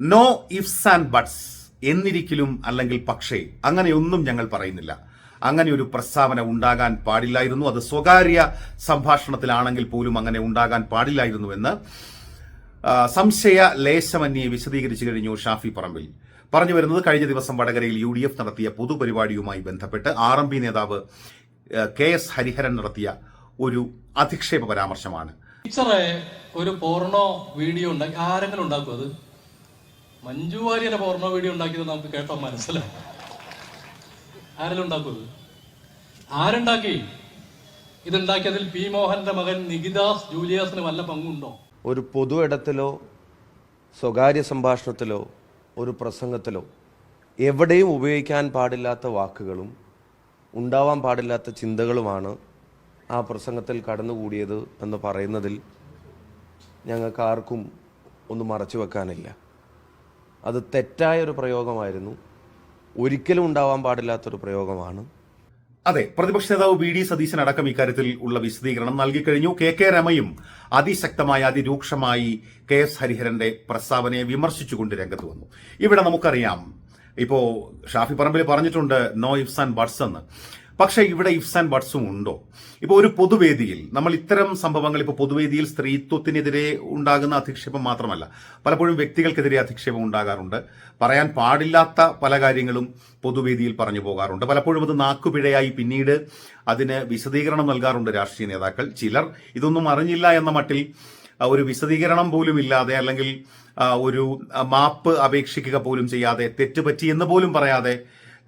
No ifs and buts എന്നിരിക്കലും അല്ലെങ്കിൽ പക്ഷേ അങ്ങനെയൊന്നും ഞങ്ങൾ പറയുന്നില്ല. അങ്ങനെ ഒരു പ്രസ്താവന ഉണ്ടാകാൻ പാടില്ലായിരുന്നു. അത് സ്വകാര്യ സംഭാഷണത്തിലാണെങ്കിൽ പോലും അങ്ങനെ ഉണ്ടാകാൻ പാടില്ലായിരുന്നു എന്ന് സംശയ ലേശമന്യെ വിശദീകരിച്ചു കഴിഞ്ഞു ഷാഫി പറമ്പിൽ. പറഞ്ഞു വരുന്നത് കഴിഞ്ഞ ദിവസം വടകരയിൽ യു ഡി എഫ് നടത്തിയ പൊതുപരിപാടിയുമായി ബന്ധപ്പെട്ട് ആർ എം പി നേതാവ് കെ എസ് ഹരിഹരൻ നടത്തിയ ഒരു അധിക്ഷേപ പരാമർശമാണ്. ഒരു പോർണോ വീഡിയോ ഉണ്ടാക്കി ആരെങ്കിലും ഉണ്ടാക്കും അത്? മഞ്ജു വാര്യരെ പോർണ വീഡിയോ ഉണ്ടാക്കിയത് നമുക്ക് കേട്ടോ മനസ്സിലായി. ആരെല്ലാം ഉണ്ടാക്കുന്നത് ആരുണ്ടാക്കി? ഇതുണ്ടാക്കിയതിൽ പി മോഹന്റെ മകൻ നികിദാസ് ജൂലിയാസിന് വല്ല പങ്കുണ്ടോ? ഒരു പൊതു ഇടത്തിലോ സ്വകാര്യ സംഭാഷണത്തിലോ ഒരു പ്രസംഗത്തിലോ എവിടെയും ഉപയോഗിക്കാൻ പാടില്ലാത്ത വാക്കുകളും ഉണ്ടാവാൻ പാടില്ലാത്ത ചിന്തകളുമാണ് ആ പ്രസംഗത്തിൽ കടന്നുകൂടിയത് എന്ന് പറയുന്നതിൽ ഞങ്ങൾക്ക് ആർക്കും ഒന്നും മറച്ചു വെക്കാനില്ല. അത് തെറ്റായ ഒരു പ്രയോഗമായിരുന്നു. ഒരിക്കലും ഉണ്ടാവാൻ പാടില്ലാത്തൊരു പ്രയോഗമാണ്. അതെ പ്രതിപക്ഷ നേതാവ് വി ഡി സതീശൻ അടക്കം ഇക്കാര്യത്തിൽ ഉള്ള വിശദീകരണം നൽകി കഴിഞ്ഞു. കെ കെ രമയും അതിശക്തമായി അതിരൂക്ഷമായി കെ എസ് ഹരിഹരന്റെ പ്രസ്താവനയെ വിമർശിച്ചുകൊണ്ട് രംഗത്ത് വന്നു. ഇവിടെ നമുക്കറിയാം. ഇപ്പോ ഷാഫി പറമ്പിൽ പറഞ്ഞിട്ടുണ്ട് നോ ഇഫ്സ് ആൻഡ് ബട്ട്സ് എന്ന്. പക്ഷേ ഇവിടെ ഇഫ്സ് ആൻഡ് ബട്ട്സും ഉണ്ടോ? ഇപ്പോൾ ഒരു പൊതുവേദിയിൽ നമ്മൾ ഇത്തരം സംഭവങ്ങൾ ഇപ്പോൾ പൊതുവേദിയിൽ സ്ത്രീത്വത്തിനെതിരെ ഉണ്ടാകുന്ന അധിക്ഷേപം മാത്രമല്ല പലപ്പോഴും വ്യക്തികൾക്കെതിരെ അധിക്ഷേപം ഉണ്ടാകാറുണ്ട്. പറയാൻ പാടില്ലാത്ത പല കാര്യങ്ങളും പൊതുവേദിയിൽ പറഞ്ഞു പോകാറുണ്ട്. പലപ്പോഴും അത് നാക്കുപിഴയായി പിന്നീട് അതിന് വിശദീകരണം നൽകാറുണ്ട് രാഷ്ട്രീയ നേതാക്കൾ. ചിലർ ഇതൊന്നും അറിഞ്ഞില്ല എന്ന മട്ടിൽ ഒരു വിശദീകരണം പോലും ഇല്ലാതെ അല്ലെങ്കിൽ ഒരു മാപ്പ് അപേക്ഷിക്കുക പോലും ചെയ്യാതെ തെറ്റുപറ്റി എന്ന് പോലും പറയാതെ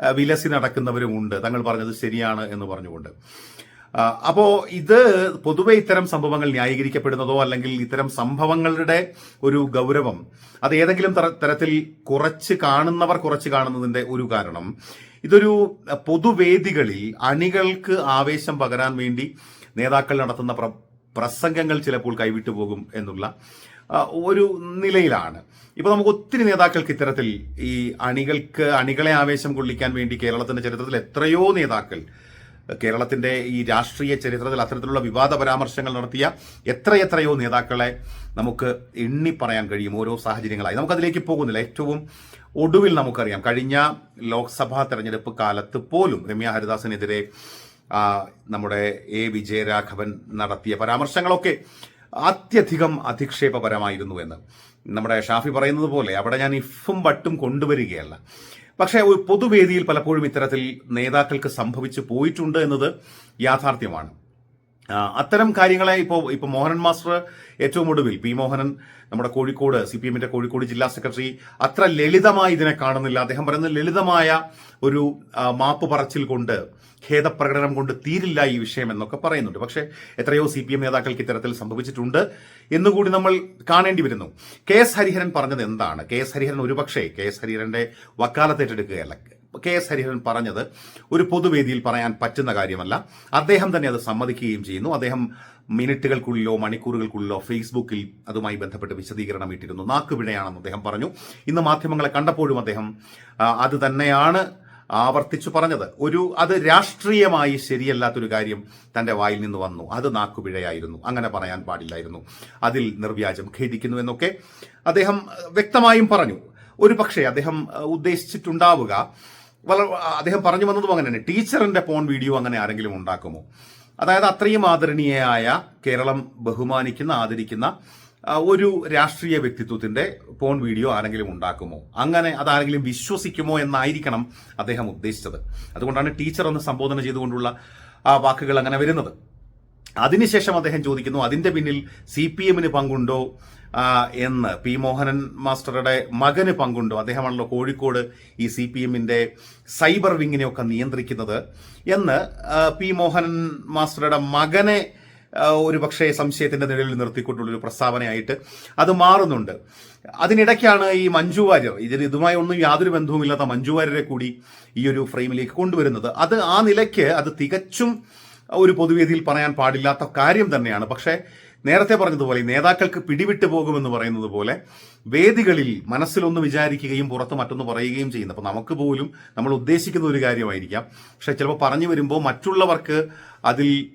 ആ, നടക്കുന്നവരും ഉണ്ട്. തങ്ങൾ പറഞ്ഞത് ശരിയാണ് എന്ന് പറഞ്ഞുകൊണ്ട്. അപ്പോൾ അപ്പോ ഇത് പൊതുവെ ഇത്തരം സംഭവങ്ങൾ ന്യായീകരിക്കപ്പെടുന്നതോ അല്ലെങ്കിൽ ഇത്തരം സംഭവങ്ങളുടെ ഒരു ഗൗരവം അത് ഏതെങ്കിലും തരത്തിൽ കുറച്ച് കാണുന്നവർ കുറച്ച് കാണുന്നതിന്റെ ഒരു കാരണം. ഇതൊരു പൊതുവേദികളിൽ അണികൾക്ക് ആവേശം പകരാൻ വേണ്ടി നേതാക്കൾ നടത്തുന്ന പ്രസംഗങ്ങൾ ചിലപ്പോൾ കൈവിട്ടു പോകും എന്നുള്ള ഒരു നിലയിലാണ്. ഇപ്പൊ നമുക്ക് ഒത്തിരി നേതാക്കൾക്ക് ഇത്തരത്തിൽ ഈ അണികൾക്ക് അണികളെ ആവേശം കൊള്ളിക്കാൻ വേണ്ടി കേരളത്തിന്റെ ചരിത്രത്തിൽ എത്രയോ നേതാക്കൾ കേരളത്തിന്റെ ഈ രാഷ്ട്രീയ ചരിത്രത്തിൽ അത്തരത്തിലുള്ള വിവാദ പരാമർശങ്ങൾ നടത്തിയ എത്രയെത്രയോ നേതാക്കളെ നമുക്ക് എണ്ണി പറയാൻ കഴിയും ഓരോ സാഹചര്യങ്ങളായി. നമുക്കതിലേക്ക് പോകുന്നില്ല. ഏറ്റവും ഒടുവിൽ നമുക്കറിയാം കഴിഞ്ഞ ലോക്സഭാ തെരഞ്ഞെടുപ്പ് കാലത്ത് പോലും രമ്യ ഹരിദാസിനെതിരെ നമ്മുടെ എ. വിജയരാഘവൻ നടത്തിയ പരാമർശങ്ങളൊക്കെ അത്യധികം അധിക്ഷേപപരമായിരുന്നു എന്ന് നമ്മുടെ ഷാഫി പറയുന്നത് പോലെ അവിടെ ഞാൻ ഇഫും ബട്ടും കൊണ്ടുവരികയല്ല. പക്ഷേ ഒരു പൊതുവേദിയിൽ പലപ്പോഴും ഇത്തരത്തിൽ നേതാക്കൾക്ക് സംഭവിച്ചു പോയിട്ടുണ്ട് എന്നത് യാഥാർത്ഥ്യമാണ്. അത്തരം കാര്യങ്ങളെ ഇപ്പോൾ ഇപ്പോൾ മോഹനൻ മാസ്റ്റർ ഏറ്റവും ഒടുവിൽ പി മോഹനൻ നമ്മുടെ കോഴിക്കോട് സി പി എമ്മിന്റെ കോഴിക്കോട് ജില്ലാ സെക്രട്ടറി അത്ര ലളിതമായി ഇതിനെ കാണുന്നില്ല. അദ്ദേഹം പറയുന്നത് ലളിതമായ ഒരു മാപ്പ് പറച്ചിൽ കൊണ്ട് ഖേദപ്രകടനം കൊണ്ട് തീരില്ല ഈ വിഷയം എന്നൊക്കെ പറയുന്നുണ്ട്. പക്ഷേ എത്രയോ സി പി എം നേതാക്കൾക്ക് ഇത്തരത്തിൽ സംഭവിച്ചിട്ടുണ്ട് എന്നുകൂടി നമ്മൾ കാണേണ്ടി വരുന്നു. കെ എസ് ഹരിഹരൻ പറഞ്ഞത് എന്താണ്? കെ എസ് ഹരിഹരൻ ഒരുപക്ഷേ കെ എസ് ഹരിഹരന്റെ വക്കാലത്ത് ഏറ്റെടുക്കുകയല്ല. കെ എസ് ഹരിഹരൻ പറഞ്ഞത് ഒരു പൊതുവേദിയിൽ പറയാൻ പറ്റുന്ന കാര്യമല്ല. അദ്ദേഹം തന്നെ അത് സമ്മതിക്കുകയും ചെയ്യുന്നു. അദ്ദേഹം മിനിറ്റുകൾക്കുള്ളിലോ മണിക്കൂറുകൾക്കുള്ളിലോ ഫേസ്ബുക്കിൽ അതുമായി ബന്ധപ്പെട്ട് വിശദീകരണം ഇട്ടിരുന്നു. നാക്കുപിഴയാണെന്ന് അദ്ദേഹം പറഞ്ഞു. ഇന്ന് മാധ്യമങ്ങളെ കണ്ടപ്പോഴും അദ്ദേഹം അത് തന്നെയാണ് ആവർത്തിച്ചു പറഞ്ഞത്. ഒരു അത് രാഷ്ട്രീയമായി ശരിയല്ലാത്തൊരു കാര്യം തന്റെ വായിൽ നിന്ന് വന്നു. അത് നാക്കുപിഴയായിരുന്നു. അങ്ങനെ പറയാൻ പാടില്ലായിരുന്നു. അതിൽ നിർവ്യാജം ഖേദിക്കുന്നു എന്നൊക്കെ അദ്ദേഹം വ്യക്തമായും പറഞ്ഞു. ഒരു പക്ഷേ അദ്ദേഹം ഉദ്ദേശിച്ചിട്ടുണ്ടാവുക അദ്ദേഹം പറഞ്ഞു വന്നതും അങ്ങനെ തന്നെ. ടീച്ചറിന്റെ ഫോൺ വീഡിയോ അങ്ങനെ ആരെങ്കിലും ഉണ്ടാക്കുമോ? അതായത് അത്രയും ആദരണീയയായ കേരളം ബഹുമാനിക്കുന്ന ആദരിക്കുന്ന ഒരു രാഷ്ട്രീയ വ്യക്തിത്വത്തിന്റെ പോൺ വീഡിയോ ആരെങ്കിലും ഉണ്ടാക്കുമോ? അങ്ങനെ അതാരെങ്കിലും വിശ്വസിക്കുമോ എന്നായിരിക്കണം അദ്ദേഹം ഉദ്ദേശിച്ചത്. അതുകൊണ്ടാണ് ടീച്ചർ എന്ന് സംബോധന ചെയ്തുകൊണ്ടുള്ള ആ വാക്കുകൾ അങ്ങനെ വരുന്നത്. അതിനുശേഷം അദ്ദേഹം ചോദിക്കുന്നു അതിന്റെ പിന്നിൽ സി പി എമ്മിന് പങ്കുണ്ടോ? എന്ന്. പി. മോഹനൻ മാസ്റ്ററുടെ മകന് പങ്കുണ്ടോ? അദ്ദേഹമാണല്ലോ കോഴിക്കോട് ഈ സി പി എമ്മിന്റെ സൈബർ വിങ്ങിനെയൊക്കെ നിയന്ത്രിക്കുന്നത് എന്ന് പി. മോഹനൻ മാസ്റ്ററുടെ മകനെ ഒരു പക്ഷേ സംശയത്തിന്റെ നിഴലിൽ നിർത്തിക്കൊണ്ടുള്ള ഒരു പ്രസ്താവനയായിട്ട് അത് മാറുന്നുണ്ട്. അതിനിടയ്ക്കാണ് ഈ മഞ്ജു വാര്യർ ഇതിന് ഇതുമായി ഒന്നും യാതൊരു ബന്ധവുമില്ലാത്ത മഞ്ജു വാര്യരെ കൂടി ഈ ഒരു ഫ്രെയിമിലേക്ക് കൊണ്ടുവരുന്നത്. അത് ആ നിലയ്ക്ക് അത് തികച്ചും ഒരു പൊതുവേദിയിൽ പറയാൻ പാടില്ലാത്ത കാര്യം തന്നെയാണ്. പക്ഷേ നേരത്തെ പറഞ്ഞതുപോലെ നേതാക്കൾക്ക് പിടിവിട്ട് പോകുമെന്ന് പറയുന്നത് പോലെ വേദികളിൽ മനസ്സിലൊന്ന് വിചാരിക്കുകയും പുറത്ത് മറ്റൊന്ന് പറയുകയും ചെയ്യുന്നു അപ്പൊ നമുക്ക് പോലും നമ്മൾ ഉദ്ദേശിക്കുന്ന ഒരു കാര്യമായിരിക്കാം. പക്ഷെ ചിലപ്പോൾ പറഞ്ഞു വരുമ്പോൾ മറ്റുള്ളവർക്ക് അതിൽ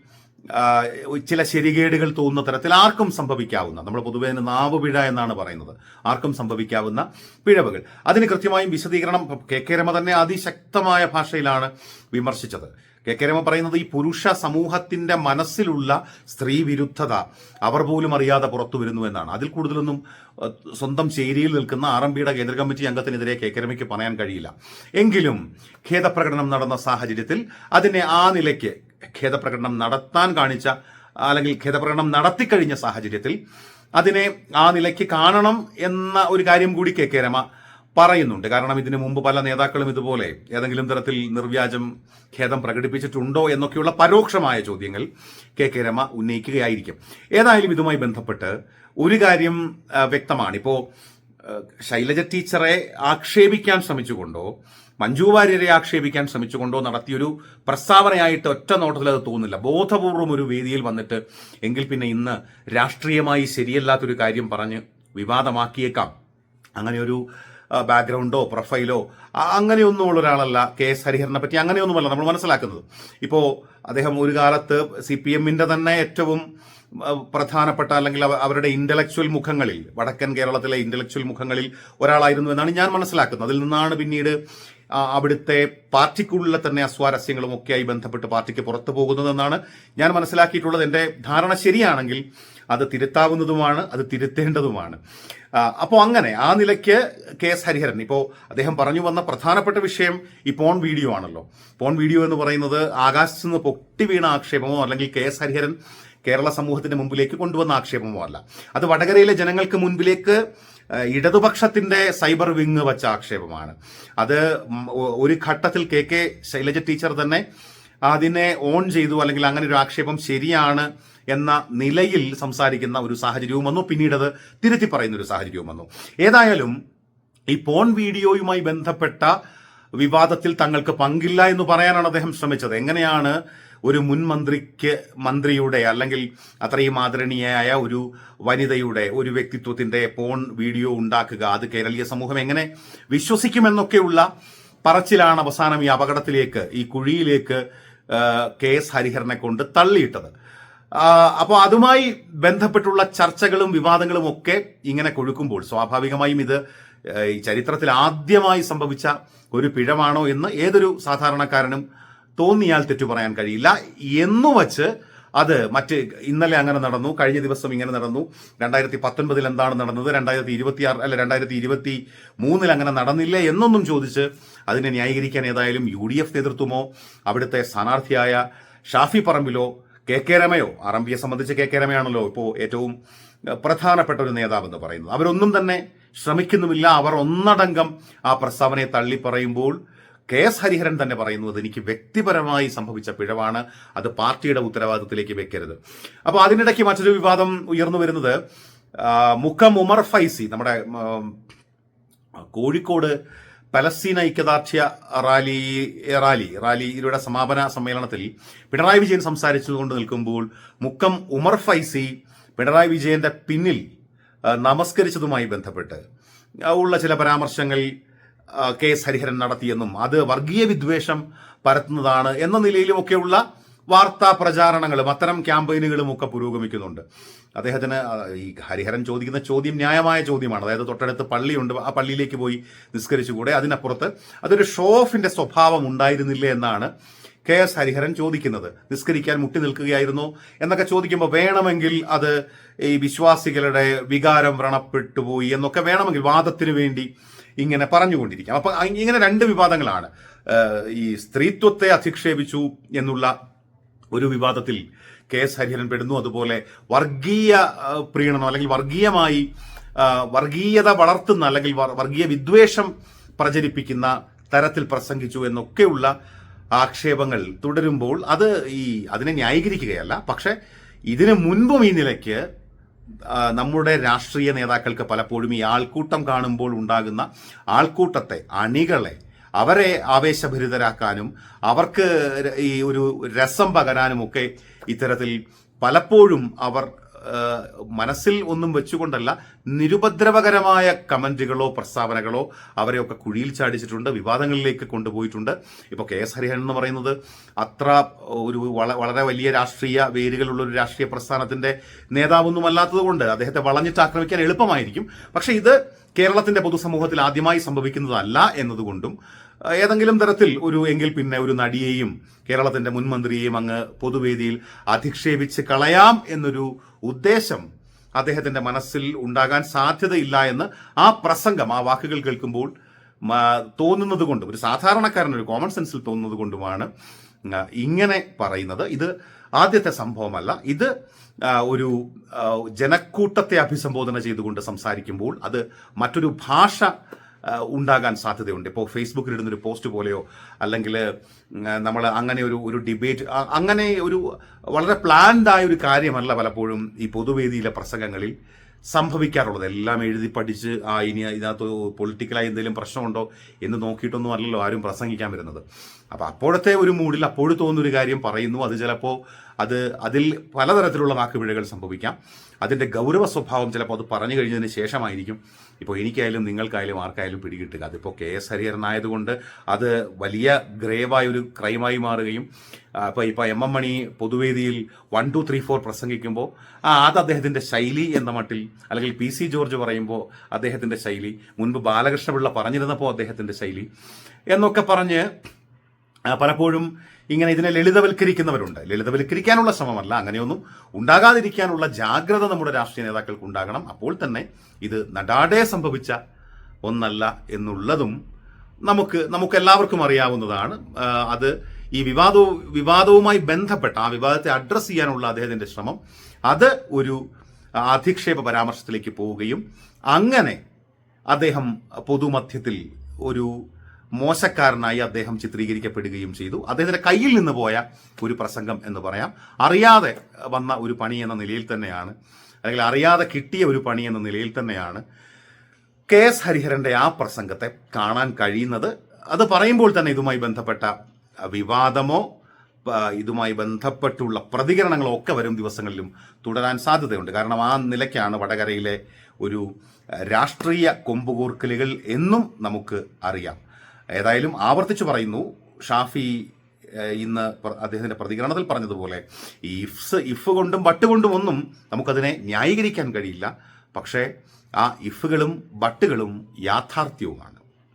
ചില ശരികേടുകൾ തോന്നുന്ന തരത്തിൽ ആർക്കും സംഭവിക്കാവുന്ന നമ്മൾ പൊതുവേ നാവ് പിഴ എന്നാണ് പറയുന്നത്. ആർക്കും സംഭവിക്കാവുന്ന പിഴവുകൾ. അതിന് കൃത്യമായും വിശദീകരണം കെ കെ രമ തന്നെ അതിശക്തമായ ഭാഷയിലാണ് വിമർശിച്ചത്. കെ കെ രമ പറയുന്നത് ഈ പുരുഷ സമൂഹത്തിന്റെ മനസ്സിലുള്ള സ്ത്രീ വിരുദ്ധത അവർ പോലും അറിയാതെ പുറത്തു വരുന്നു എന്നാണ്. അതിൽ കൂടുതലൊന്നും സ്വന്തം ചേരിയിൽ നിൽക്കുന്ന ആർ എം പിയുടെ കേന്ദ്ര കമ്മിറ്റി അംഗത്തിനെതിരെ കെ കെ രമയ്ക്ക് പറയാൻ കഴിയില്ല. എങ്കിലും ഖേദപ്രകടനം നടന്ന സാഹചര്യത്തിൽ അതിനെ ആ നിലയ്ക്ക് ഖേദപ്രകടനം നടത്താൻ കാണിച്ച അല്ലെങ്കിൽ ഖേദപ്രകടനം നടത്തിക്കഴിഞ്ഞ സാഹചര്യത്തിൽ അതിനെ ആ നിലയ്ക്ക് കാണണം എന്ന ഒരു കാര്യം കൂടി കെ കെ രമ പറയുന്നുണ്ട്. കാരണം ഇതിനു മുമ്പ് പല നേതാക്കളും ഇതുപോലെ ഏതെങ്കിലും തരത്തിൽ നിർവ്യാജം ഖേദം പ്രകടിപ്പിച്ചിട്ടുണ്ടോ എന്നൊക്കെയുള്ള പരോക്ഷമായ ചോദ്യങ്ങൾ കെ കെ രമ ഉന്നയിക്കുകയായിരിക്കും. ഏതായാലും ഇതുമായി ബന്ധപ്പെട്ട് ഒരു കാര്യം വ്യക്തമാണ്. ഇപ്പോൾ ശൈലജ ടീച്ചറെ ആക്ഷേപിക്കാൻ ശ്രമിച്ചുകൊണ്ടോ മഞ്ജു വാര്യരെ ആക്ഷേപിക്കാൻ ശ്രമിച്ചുകൊണ്ടോ നടത്തിയൊരു പ്രസ്താവനയായിട്ട് ഒറ്റ നോട്ടത്തിൽ അത് തോന്നുന്നില്ല. ബോധപൂർവം ഒരു വേദിയിൽ വന്നിട്ട് എങ്കിൽ പിന്നെ ഇന്ന് രാഷ്ട്രീയമായി ശരിയല്ലാത്തൊരു കാര്യം പറഞ്ഞ് വിവാദമാക്കിയേക്കാം. അങ്ങനെ ഒരു ബാക്ക്ഗ്രൗണ്ടോ പ്രൊഫൈലോ അങ്ങനെയൊന്നും അങ്ങനെയൊന്നുമുള്ള ഒരാളല്ല കെ എസ് ഹരിഹറിനെ പറ്റി അങ്ങനെയൊന്നുമല്ല നമ്മൾ മനസ്സിലാക്കുന്നത്. ഇപ്പോൾ അദ്ദേഹം ഒരു കാലത്ത് സി പി എമ്മിന്റെ തന്നെ ഏറ്റവും പ്രധാനപ്പെട്ട അല്ലെങ്കിൽ അവരുടെ ഇന്റലക്ച്വൽ മുഖങ്ങളിൽ വടക്കൻ കേരളത്തിലെ ഇന്റലക്ച്വൽ മുഖങ്ങളിൽ ഒരാളായിരുന്നു എന്നാണ് ഞാൻ മനസ്സിലാക്കുന്നത്. അതിൽ നിന്നാണ് പിന്നീട് അവിടുത്തെ പാർട്ടിക്കുള്ളിലെ തന്നെ അസ്വാരസ്യങ്ങളും ഒക്കെയായി ബന്ധപ്പെട്ട് പാർട്ടിക്ക് പുറത്തു പോകുന്നതെന്നാണ് ഞാൻ മനസ്സിലാക്കിയിട്ടുള്ളത്. എന്റെ ധാരണ ശരിയാണെങ്കിൽ അത് തിരുത്താവുന്നതുമാണ് അത് തിരുത്തേണ്ടതുമാണ്. അപ്പോൾ അങ്ങനെ ആ നിലയ്ക്ക് കെ എസ് ഹരിഹരൻ ഇപ്പോൾ അദ്ദേഹം പറഞ്ഞു വന്ന പ്രധാനപ്പെട്ട വിഷയം ഈ പോൺ വീഡിയോ ആണല്ലോ. പോൺ വീഡിയോ എന്ന് പറയുന്നത് ആകാശത്ത് നിന്ന് പൊട്ടി വീണ ആക്ഷേപമോ അല്ലെങ്കിൽ കെ എസ് ഹരിഹരൻ കേരള സമൂഹത്തിന്റെ മുമ്പിലേക്ക് കൊണ്ടുവന്ന ആക്ഷേപമോ അല്ല. അത് വടകരയിലെ ജനങ്ങൾക്ക് മുൻപിലേക്ക് ഇടതുപക്ഷത്തിന്റെ സൈബർ വിങ് വച്ച ആക്ഷേപമാണ്. അത് ഒരു ഘട്ടത്തിൽ കെ കെ ശൈലജ ടീച്ചർ തന്നെ അതിനെ ഓൺ ചെയ്തു അല്ലെങ്കിൽ അങ്ങനെ ഒരു ആക്ഷേപം ശരിയാണ് എന്ന നിലയിൽ സംസാരിക്കുന്ന ഒരു സാഹചര്യവും വന്നു. പിന്നീട് അത് തിരുത്തി പറയുന്ന ഒരു സാഹചര്യവും വന്നു. ഏതായാലും ഈ പോൺ വീഡിയോയുമായി ബന്ധപ്പെട്ട വിവാദത്തിൽ തങ്ങൾക്ക് പങ്കില്ല എന്ന് പറയാനാണ് അദ്ദേഹം ശ്രമിച്ചത്. എങ്ങനെയാണ് ഒരു മുൻ മന്ത്രിക്ക് മന്ത്രിയുടെ അല്ലെങ്കിൽ അത്രയും ആദരണീയയായ ഒരു വനിതയുടെ ഒരു വ്യക്തിത്വത്തിന്റെ പോൺ വീഡിയോ ഉണ്ടാക്കുക അത് കേരളീയ സമൂഹം എങ്ങനെ വിശ്വസിക്കുമെന്നൊക്കെയുള്ള പറച്ചിലാണ് അവസാനം ഈ അപകടത്തിലേക്ക് ഈ കുഴിയിലേക്ക് കെ എസ് ഹരിഹരനെ കൊണ്ട് തള്ളിയിട്ടത്. അപ്പോൾ അതുമായി ബന്ധപ്പെട്ടുള്ള ചർച്ചകളും വിവാദങ്ങളും ഒക്കെ ഇങ്ങനെ കൊഴുക്കുമ്പോൾ സ്വാഭാവികമായും ഇത് ഈ ചരിത്രത്തിൽ ആദ്യമായി സംഭവിച്ച ഒരു പിഴവാണോ എന്ന് ഏതൊരു സാധാരണക്കാരനും തോന്നിയാൽ തെറ്റു പറയാൻ കഴിയില്ല. എന്നു വച്ച് അത് മറ്റ് ഇന്നലെ അങ്ങനെ നടന്നു കഴിഞ്ഞ ദിവസം ഇങ്ങനെ നടന്നു. രണ്ടായിരത്തി പത്തൊൻപതിൽ എന്താണ് നടന്നത്? രണ്ടായിരത്തി ഇരുപത്തി ആറ് അല്ല രണ്ടായിരത്തി ഇരുപത്തി മൂന്നിൽ അങ്ങനെ നടന്നില്ല എന്നൊന്നും ചോദിച്ച് അതിനെ ന്യായീകരിക്കാൻ ഏതായാലും യു ഡി എഫ് നേതൃത്വമോ അവിടുത്തെ സ്ഥാനാർത്ഥിയായ ഷാഫി പറമ്പിലോ കെ കെ രമയോ ആർ എം പിയെ സംബന്ധിച്ച് കെ കെ രമയാണല്ലോ ഇപ്പോൾ ഏറ്റവും പ്രധാനപ്പെട്ട ഒരു നേതാവെന്ന് പറയുന്നത്. അവരൊന്നും തന്നെ ശ്രമിക്കുന്നുമില്ല. അവർ ഒന്നടങ്കം ആ പ്രസ്താവനയെ തള്ളി പറയുമ്പോൾ കെ എസ് ഹരിഹരൻ തന്നെ പറയുന്നത് എനിക്ക് വ്യക്തിപരമായി സംഭവിച്ച പിഴവാണ്. അത് പാർട്ടിയുടെ ഉത്തരവാദിത്തത്തിലേക്ക് വെക്കരുത്. അപ്പോൾ അതിനിടയ്ക്ക് മറ്റൊരു വിവാദം ഉയർന്നു വരുന്നത് മുക്കം ഉമർ ഫൈസി നമ്മുടെ കോഴിക്കോട് പലസ്തീൻ ഐക്യദാർഢ്യ റാലി റാലി റാലിയുടെ സമാപന സമ്മേളനത്തിൽ പിണറായി വിജയൻ സംസാരിച്ചുകൊണ്ട് നിൽക്കുമ്പോൾ മുക്കം ഉമർ ഫൈസി പിണറായി വിജയന്റെ പിന്നിൽ നമസ്കരിച്ചതുമായി ബന്ധപ്പെട്ട് ഉള്ള ചില പരാമർശങ്ങൾ കെ എസ് ഹരിഹരൻ നടത്തിയെന്നും അത് വർഗീയ വിദ്വേഷം പരത്തുന്നതാണ് എന്ന നിലയിലുമൊക്കെയുള്ള വാർത്താ പ്രചാരണങ്ങളും അത്തരം ക്യാമ്പയിനുകളും ഒക്കെ പുരോഗമിക്കുന്നുണ്ട്. അദ്ദേഹത്തിന് ഈ ഹരിഹരൻ ചോദിക്കുന്ന ചോദ്യം ന്യായമായ ചോദ്യമാണ്. അതായത് തൊട്ടടുത്ത് പള്ളിയുണ്ട്. ആ പള്ളിയിലേക്ക് പോയി നിസ്കരിച്ചുകൂടെ? അതിനപ്പുറത്ത് അതൊരു ഷോ ഓഫിന്റെ സ്വഭാവം ഉണ്ടായിരുന്നില്ലേ എന്നാണ് കെ എസ് ഹരിഹരൻ ചോദിക്കുന്നത്. നിസ്കരിക്കാൻ മുട്ടി നിൽക്കുകയായിരുന്നു എന്നൊക്കെ ചോദിക്കുമ്പോൾ വേണമെങ്കിൽ അത് ഈ വിശ്വാസികളുടെ വികാരം വ്രണപ്പെട്ടുപോയി എന്നൊക്കെ വേണമെങ്കിൽ വാദത്തിന് വേണ്ടി ഇങ്ങനെ പറഞ്ഞുകൊണ്ടിരിക്കാം. അപ്പൊ ഇങ്ങനെ രണ്ട് വിവാദങ്ങളാണ്. ഈ സ്ത്രീത്വത്തെ അധിക്ഷേപിച്ചു എന്നുള്ള ഒരു വിവാദത്തിൽ കെ എസ് ഹരിഹരൻ പെടുന്നു. അതുപോലെ വർഗീയ പ്രീണനം അല്ലെങ്കിൽ വർഗീയമായി വർഗീയത വളർത്തുന്ന അല്ലെങ്കിൽ വർഗീയ വിദ്വേഷം പ്രചരിപ്പിക്കുന്ന തരത്തിൽ പ്രസംഗിച്ചു എന്നൊക്കെയുള്ള ആക്ഷേപങ്ങൾ തുടരുമ്പോൾ അത് ഈ അതിനെ ന്യായീകരിക്കുകയല്ല. പക്ഷെ ഇതിനു മുൻപും ഈ നിലയ്ക്ക് നമ്മുടെ രാഷ്ട്രീയ നേതാക്കൾക്ക് പലപ്പോഴും ഈ ആൾക്കൂട്ടം കാണുമ്പോൾ ഉണ്ടാകുന്ന ആൾക്കൂട്ടത്തെ അണികളെ അവരെ ആവേശഭരിതരാക്കാനും അവർക്ക് ഈ ഒരു രസം പകരാനുമൊക്കെ ഇത്തരത്തിൽ പലപ്പോഴും അവർ മനസ്സിൽ ഒന്നും വെച്ചുകൊണ്ടല്ല നിരുപദ്രവകരമായ കമന്റുകളോ പ്രസ്താവനകളോ അവരെയൊക്കെ കുഴിയിൽ ചാടിച്ചിട്ടുണ്ട് വിവാദങ്ങളിലേക്ക് കൊണ്ടുപോയിട്ടുണ്ട്. ഇപ്പോൾ കെ എസ് ഹരിഹരൻ എന്ന് പറയുന്നത് അത്ര ഒരു വളരെ വലിയ രാഷ്ട്രീയ വേരുകളുള്ള ഒരു രാഷ്ട്രീയ പ്രസ്ഥാനത്തിന്റെ നേതാവൊന്നും അല്ലാത്തത് കൊണ്ട് അദ്ദേഹത്തെ വളഞ്ഞിട്ട് ആക്രമിക്കാൻ എളുപ്പമായിരിക്കും. പക്ഷെ ഇത് കേരളത്തിന്റെ പൊതുസമൂഹത്തിൽ ആദ്യമായി സംഭവിക്കുന്നതല്ല എന്നതുകൊണ്ടും ഏതെങ്കിലും തരത്തിൽ ഒരു എങ്കിൽ പിന്നെ ഒരു നടിയെയും കേരളത്തിന്റെ മുൻമന്ത്രിയെയും അങ്ങ് പൊതുവേദിയിൽ അധിക്ഷേപിച്ച് കളയാം എന്നൊരു ഉദ്ദേശം അദ്ദേഹത്തിന്റെ മനസ്സിൽ ഉണ്ടാകാൻ സാധ്യതയില്ല എന്ന് ആ പ്രസംഗം ആ വാക്കുകൾ കേൾക്കുമ്പോൾ തോന്നുന്നത് കൊണ്ടും ഒരു സാധാരണക്കാരൻ ഒരു കോമൺ സെൻസിൽ തോന്നുന്നത് കൊണ്ടുമാണ് ഇങ്ങനെ പറയുന്നത്. ഇത് ആദ്യത്തെ സംഭവമല്ല. ഇത് ഒരു ജനക്കൂട്ടത്തെ അഭിസംബോധന ചെയ്തുകൊണ്ട് സംസാരിക്കുമ്പോൾ അത് മറ്റൊരു ഭാഷ ഉണ്ടാകാൻ സാധ്യതയുണ്ട്. ഇപ്പോൾ ഫേസ്ബുക്കിൽ ഇടുന്നൊരു പോസ്റ്റ് പോലെയോ അല്ലെങ്കിൽ നമ്മൾ അങ്ങനെ ഒരു ഒരു ഡിബേറ്റ് അങ്ങനെ ഒരു വളരെ പ്ലാൻഡായ ഒരു കാര്യമല്ല പലപ്പോഴും ഈ പൊതുവേദിയിലെ പ്രസംഗങ്ങളിൽ സംഭവിക്കാറുള്ളത്. എല്ലാം എഴുതി പഠിച്ച് ആ ഇനി ഇതിനകത്ത് പൊളിറ്റിക്കലായി എന്തെങ്കിലും പ്രശ്നമുണ്ടോ എന്ന് നോക്കിയിട്ടൊന്നും അല്ലല്ലോ ആരും പ്രസംഗിക്കാൻ വരുന്നത്. അപ്പോൾ അപ്പോഴത്തെ ഒരു മൂഡിൽ അപ്പോഴും തോന്നുന്ന ഒരു കാര്യം പറയുന്നു. അത് ചിലപ്പോൾ അത് അതിൽ പലതരത്തിലുള്ള വാക്കുപിഴകൾ സംഭവിക്കാം. അതിന്റെ ഗൗരവ സ്വഭാവം ചിലപ്പോൾ അത് പറഞ്ഞു കഴിഞ്ഞതിന് ശേഷമായിരിക്കും. ഇപ്പോൾ എനിക്കായാലും നിങ്ങൾക്കായാലും ആർക്കായാലും പിടികിട്ടുക. അതിപ്പോൾ കെ എസ് ഹരിഹരനായതുകൊണ്ട് അത് വലിയ ഗ്രേവായ ഒരു ക്രൈമായി മാറുകയും അപ്പോൾ ഇപ്പോൾ എം എം മണി പൊതുവേദിയിൽ വൺ ടു ത്രീ ഫോർ പ്രസംഗിക്കുമ്പോൾ ആ അത് അദ്ദേഹത്തിന്റെ ശൈലി എന്ന മട്ടിൽ അല്ലെങ്കിൽ പി സി ജോർജ് പറയുമ്പോൾ അദ്ദേഹത്തിന്റെ ശൈലി മുൻപ് ബാലകൃഷ്ണപിള്ള പറഞ്ഞിരുന്നപ്പോൾ അദ്ദേഹത്തിന്റെ ശൈലി എന്നൊക്കെ പറഞ്ഞ് പലപ്പോഴും ഇങ്ങനെ ഇതിനെ ലളിതവൽക്കരിക്കുന്നവരുണ്ട്. ലളിതവൽക്കരിക്കാനുള്ള ശ്രമമല്ല അങ്ങനെയൊന്നും ഉണ്ടാകാതിരിക്കാനുള്ള ജാഗ്രത നമ്മുടെ രാഷ്ട്രീയ നേതാക്കൾക്ക് ഉണ്ടാകണം. അപ്പോൾ തന്നെ ഇത് നടാടെ സംഭവിച്ച ഒന്നല്ല എന്നുള്ളതും നമുക്ക് നമുക്ക് എല്ലാവർക്കും അറിയാവുന്നതാണ്. അത് ഈ വിവാദവും വിവാദവുമായി ബന്ധപ്പെട്ട ആ വിവാദത്തെ അഡ്രസ്സ് ചെയ്യാനുള്ള അദ്ദേഹത്തിന്റെ ശ്രമം അത് ഒരു അധിക്ഷേപ പരാമർശത്തിലേക്ക് പോവുകയും അങ്ങനെ അദ്ദേഹം പൊതുമധ്യത്തിൽ ഒരു മോശക്കാരനായി അദ്ദേഹം ചിത്രീകരിക്കപ്പെടുകയും ചെയ്തു. അദ്ദേഹത്തിന്റെ കയ്യിൽ നിന്ന് പോയ ഒരു പ്രസംഗം എന്ന് പറയാം. അറിയാതെ വന്ന ഒരു പണി എന്ന നിലയിൽ തന്നെയാണ് അല്ലെങ്കിൽ അറിയാതെ കിട്ടിയ ഒരു പണി എന്ന നിലയിൽ തന്നെയാണ് കെ എസ് ഹരിഹരന്റെ ആ പ്രസംഗത്തെ കാണാൻ കഴിയുന്നത്. അത് പറയുമ്പോൾ തന്നെ ഇതുമായി ബന്ധപ്പെട്ട വിവാദമോ ഇതുമായി ബന്ധപ്പെട്ടുള്ള പ്രതികരണങ്ങളോ ഒക്കെ വരും ദിവസങ്ങളിലും തുടരാൻ സാധ്യതയുണ്ട്. കാരണം ആ നിലയ്ക്കാണ് വടകരയിലെ ഒരു രാഷ്ട്രീയ കൊമ്പുകൂർക്കലുകൾ എന്നും നമുക്ക് അറിയാം. ഏതായാലും ആവർത്തിച്ചു പറയുന്നു. ഷാഫി ഇന്ന് അദ്ദേഹത്തിന്റെ പ്രതികരണത്തിൽ പറഞ്ഞതുപോലെ ഈ ഇഫ്സ് ഇഫ് കൊണ്ടും ബട്ട് കൊണ്ടും ഒന്നും നമുക്കതിനെ ന്യായീകരിക്കാൻ കഴിയില്ല. പക്ഷേ ആ ഇഫുകളും ബട്ടുകളും യാഥാർത്ഥ്യവുമാണ്.